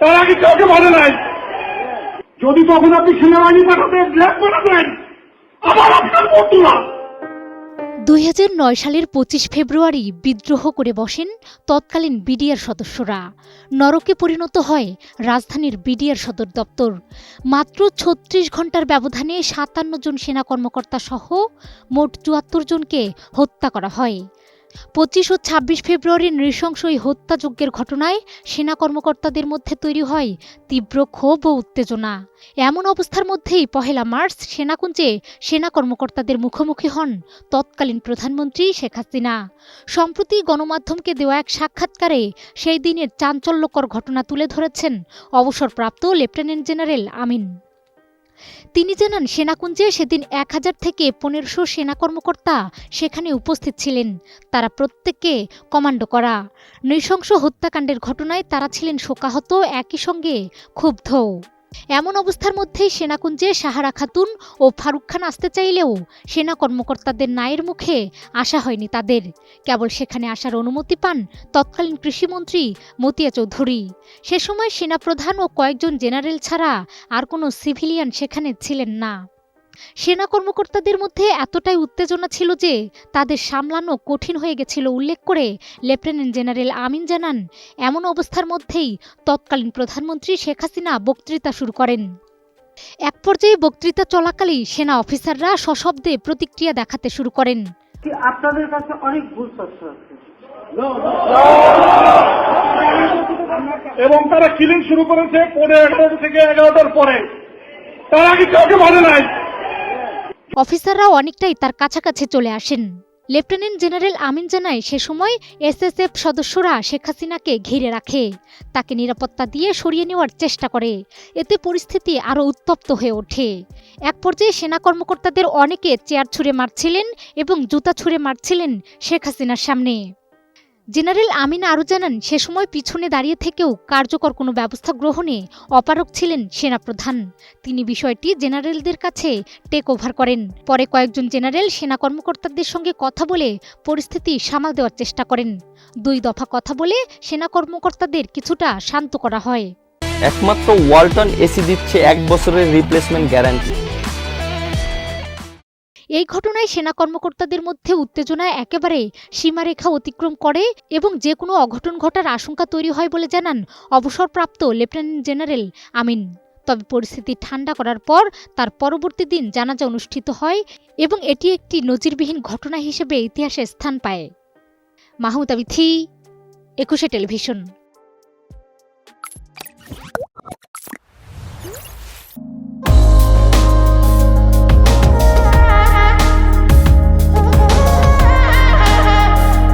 তার আগে কাউকে বলে নাই। যদি তখন আপনি সেনাবাহিনী পাঠাতেন, ল্যাব পাঠাতেন, আবার আপনার বন্ধুরা দুই সালের পঁচিশ ফেব্রুয়ারি বিদ্রোহ করে বসেন তৎকালীন বিডিআর সদস্যরা। নরকে পরিণত হয় রাজধানীর বিডিআর সদর দপ্তর। মাত্র ছত্রিশ ঘণ্টার ব্যবধানে সাতান্ন জন সেনা কর্মকর্তা সহ মোট চুয়াত্তর জনকে হত্যা করা হয়। পঁচিশ ও ছাব্বিশ ফেব্রুয়ারির নৃশংস এই হত্যাযজ্ঞের ঘটনায় সেনা কর্মকর্তাদের মধ্যে তৈরি হয় তীব্র ক্ষোভ ও উত্তেজনা। এমন অবস্থার মধ্যেই পহেলা মার্চ সেনাকুঞ্জে সেনা কর্মকর্তাদের মুখোমুখি হন তৎকালীন প্রধানমন্ত্রী শেখ হাসিনা। সম্প্রতি গণমাধ্যমকে দেওয়া এক সাক্ষাৎকারে সেই দিনের চাঞ্চল্যকর ঘটনা তুলে ধরেছেন অবসরপ্রাপ্ত লেফটেন্যান্ট জেনারেল আমিন। তিনি জানান, সেনাকুঞ্জে সেদিন এক হাজার থেকে পনেরোশো সেনা কর্মকর্তা সেখানে উপস্থিত ছিলেন। তারা প্রত্যেককে কমান্ডো করা। নৃশংস হত্যাকাণ্ডের ঘটনায় তারা ছিলেন শোকাহত, একই সঙ্গে ক্ষুব্ধ এমন অবস্থার মধ্যেই সেনাকুঞ্জে সাহারা খাতুন ও ফারুক খান আসতে চাইলেও সেনা কর্মকর্তাদের নায়ের মুখে আসা হয়নি তাদের। কেবল সেখানে আসার অনুমতি পান তৎকালীন কৃষিমন্ত্রী মতিয়া চৌধুরী। সে সময় সেনাপ্রধান ও কয়েকজন জেনারেল ছাড়া আর কোনো সিভিলিয়ান সেখানে ছিলেন না। সেনা কর্মকর্তাদের মধ্যে এতটাই উত্তেজনা ছিল যে তাদের সামলানো কঠিন হয়ে গেছিল উল্লেখ করে লেফটেন্যান্ট জেনারেল আমিন জানান এমন অবস্থার মধ্যেই তৎকালীন প্রধানমন্ত্রী শেখ হাসিনা বক্তৃতা শুরু করেন। এক পর্যায়ে বক্তৃতা চলাকালেই সেনা অফিসাররা সশব্দে প্রতিক্রিয়া দেখাতে শুরু করেন। আপনাদের কাছে অনেক ভুল তথ্য আছে? এবং তারা কিলিং শুরু করেছে পৌনে এগারোটা থেকে এগারোটার পরে। তার আগে কাউকে বলে নাই? অফিসাররাও অনেকটাই তার কাছাকাছি চলে আসেন। লেফটেন্যান্ট জেনারেল আমিন জানায়, সে সময় এসএসএফ সদস্যরা শেখ হাসিনাকে ঘিরে রাখে। তাকে নিরাপত্তা দিয়ে সরিয়ে নেওয়ার চেষ্টা করে। এতে পরিস্থিতি আরও উত্তপ্ত হয়ে ওঠে। এক পর্যায়ে সেনা কর্মকর্তাদের অনেকে চেয়ার ছুঁড়ে মারছিলেন এবং জুতা ছুঁড়ে মারছিলেন শেখ হাসিনার সামনে। জেনারেল আমিন আরও জানান, সে সময় পিছনে দাঁড়িয়ে থেকেও কার্যকর কোনো ব্যবস্থা গ্রহণে অপারক ছিলেন সেনাপ্রধান। তিনি বিষয়টি জেনারেলদের কাছে টেক ওভার করেন। পরে কয়েকজন জেনারেল সেনা কর্মকর্তাদের সঙ্গে কথা বলে পরিস্থিতি সামাল দেওয়ার চেষ্টা করেন। দুই দফা কথা বলে সেনা কর্মকর্তাদের কিছুটা শান্ত করা হয়। একমাত্র ওয়ালটন এসি দিচ্ছে এক বছরের রিপ্লেসমেন্ট গ্যারান্টি এই ঘটনায় সেনা কর্মকর্তাদের মধ্যে উত্তেজনা একেবারে সীমারেখা অতিক্রম করে এবং যে কোনো অঘটন ঘটার আশঙ্কা তৈরি হয় বলে জানান অবসরপ্রাপ্ত লেফটেন্যান্ট জেনারেল আমিন। তবে পরিস্থিতি ঠান্ডা করার পর তার পরবর্তী দিন জানাজা অনুষ্ঠিত হয় এবং এটি একটি নজিরবিহীন ঘটনা হিসেবে ইতিহাসে স্থান পায়। মাহমুদ আবিথি, একুশে টেলিভিশন।